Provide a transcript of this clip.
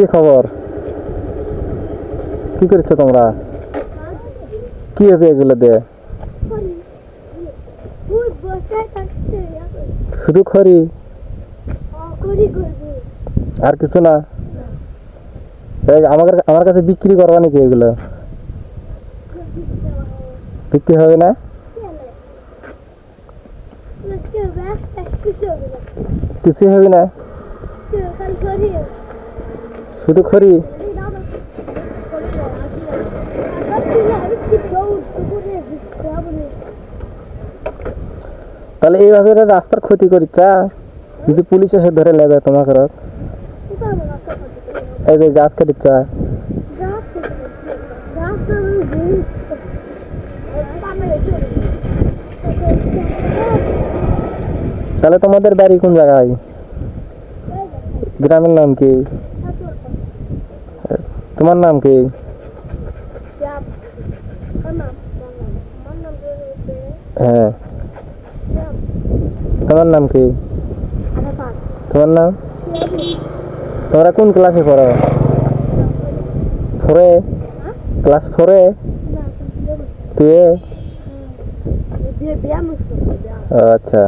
কি খবর? কি করছ তোমরা? কি হবে এগুলো দিয়ে? শুধু খড়ি? করব আর কিছু না? আমার আমার কাছে বিক্রি করবা নাকি এগুলো? বিক্রি হবে না? কিছু হবে না কিছু হবে না খালি করি শুধু খড়ি? তাহলে এইভাবে রাস্তার ক্ষতি করিচ্ছা যদি পুলিশ এসে ধরে লেগে তোমাকে এই যে গাছ তাহলে তোমাদের বাড়ি কোন জায়গায়? গ্রামের নাম কি? তোমার নাম কি? হ্যাঁ। তোমার নাম কি? তোমার নাম? তোমরা কোন ক্লাসে পড়ো? ফোরে? ক্লাস ফোরে? টুয়ে আচ্ছা।